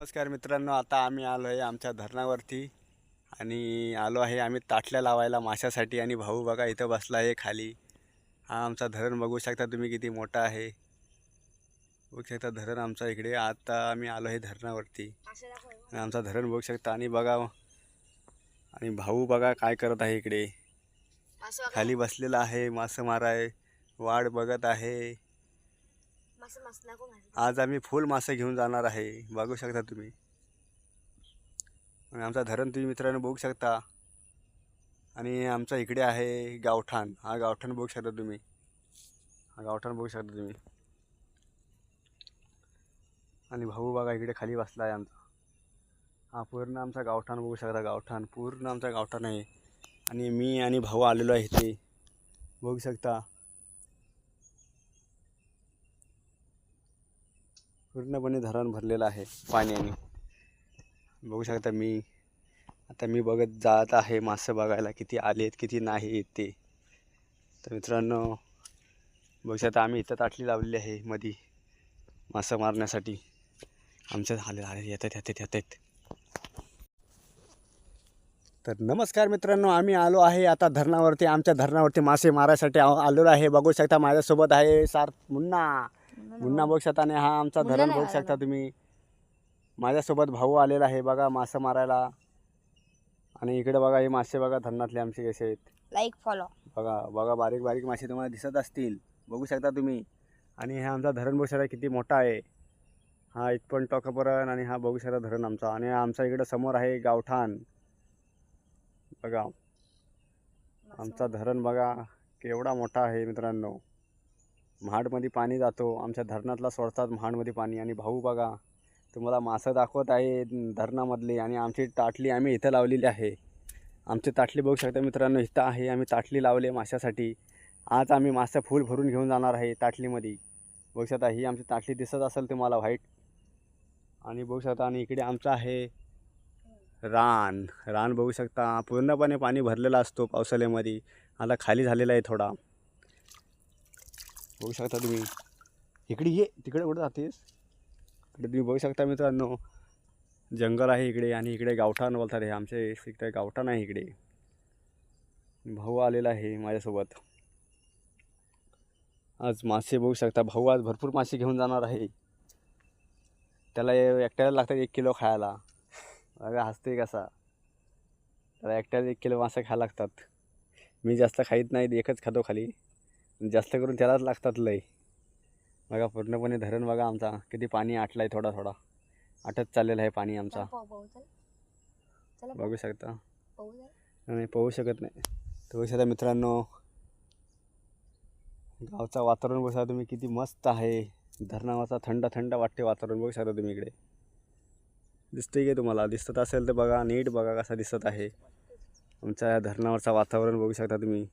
नमस्कार मित्रांनो आता आम्ही आलो आहे आमच्या धरणावरती आणि आलो आहे आम्ही ताटल्या लावायला माशासाठी आणि भाऊ बघा इथं बसला आहे खाली. हा आमचा धरण बघू शकता तुम्ही किती मोठा आहे. बघू शकता धरण आमचा इकडे आता आम्ही आलो आहे धरणावरती. आणि आमचा धरण बघू शकता आणि बघा आणि भाऊ बघा काय करत आहे इकडे. खाली बसलेला आहे मासं माराय वाढ बघत आहे मस्त मस्त नको मारू. आज आम्ही फुल मासे घेऊन जाणार आहे. बघू शकता तुम्ही. आणि आमचा धरण तुम्ही मित्रांनो बघू शकता. आणि आमचा इकडे आहे गावठाण. हा गावठाण बघू शकता तुम्ही. हा गावठाण बघू शकता तुम्ही. आणि भाऊ बघा इकडे खाली बसला आहे आमचा. हा पूर्ण आमचा गावठाण बघू शकता. गावठाण पूर्ण आमचा गावठाण आहे. आणि मी आणि भाऊ आलेलो आहे इथे. बघू शकता. पूर्णपणे धरण भरलेलं आहे पाण्याने. बघू शकता मी आता मी बघत जात आहे मासे बघायला किती आलेत किती नाही आहेत ते. तर मित्रांनो बघू शकता आम्ही इथं ताटली लावलेली आहे मधी मासे मारण्यासाठी. आमच्या आले आले येतात येतात येतात. तर नमस्कार मित्रांनो आम्ही आलो आहे आता धरणावरती आमच्या धरणावरती मासे मारायसाठी आलेलो आहे. बघू शकता माझ्यासोबत आहे सार मुन्ना. मुन्ना बघू शकता आणि हा आमचा धरण बघू शकता तुम्ही. माझ्यासोबत भाऊ आलेला आहे बघा मासे मारायला. आणि इकडे बघा हे मासे बघा धरणातले आमचे कसे आहेत. लाईक फॉलो बघा बघा बारीक बारीक मासे तुम्हाला दिसत असतील. बघू शकता तुम्ही. आणि हा आमचा धरण बघू शकता किती मोठा आहे. हा इथपण टोकापर्यंत आणि हा बघू शकता धरण आमचा. आणि आमचा इकडं समोर आहे गावठाण. बघा. आमचा धरण बघा केवढा मोठा आहे मित्रांनो. महाडमध्ये पाणी जातो. आमच्या धरणातला सोडतात महाडमध्ये पाणी. आणि भाऊ बघा तुम्हाला मासं दाखवत आहे धरणामधली आणि आमची ताटली आम्ही इथं लावलेली आहे. आमची ताटली बघू शकता मित्रांनो इथं आहे. आम्ही ताटली लावली माशासाठी. आज आम्ही मासे फुल भरून घेऊन जाणार आहे ताटलीमध्ये बघू शकता ही आमची ताटली दिसत असेल तुम्हाला व्हाईट आणि बघू शकता आणि इकडे आमचं आहे रान. रान बघू शकता पूर्णपणे पाणी भरलेला असतो पावसाळ्यामध्ये. आता खाली झालेला आहे थोडा. बघू शकता तुम्ही. इकडे ये तिकडे कुठं जातेस? इकडे तुम्ही बघू शकता मित्रांनो. जंगल आहे इकडे आणि इकडे गावठाण बोलतात हे. आमचे इकडे गावठाण आहे इकडे. भाऊ आलेला आहे माझ्यासोबत. आज मासे बघू शकता. भाऊ आज भरपूर मासे घेऊन जाणार आहे. त्याला एकट्याला लागतात एक किलो खायला. अरे हसते कसा. त्याला एकट्याला एक किलो मासे खायला लागतात. मी जास्त खाईत नाही एकच खातो खाली. जास्त करून त्यालाच लागतात लय. बघा पूर्णपणे धरण बघा आमचा. किती पाणी आटलं आहे थोडा थोडा. आटत चाललेलं आहे पाणी आमचा. बघू शकता. नाही पोहू शकत नाही. तर बघू शकता मित्रांनो गावचं वातावरण बघू शकता तुम्ही किती मस्त आहे. धरणावरचा थंड थंड वाटते वातावरण बघू शकता तुम्ही इकडे. दिसतंय की तुम्हाला? दिसत असेल तर बघा नीट बघा कसा दिसत आहे. आमच्या या धरणावरचा वातावरण बघू शकता तुम्ही.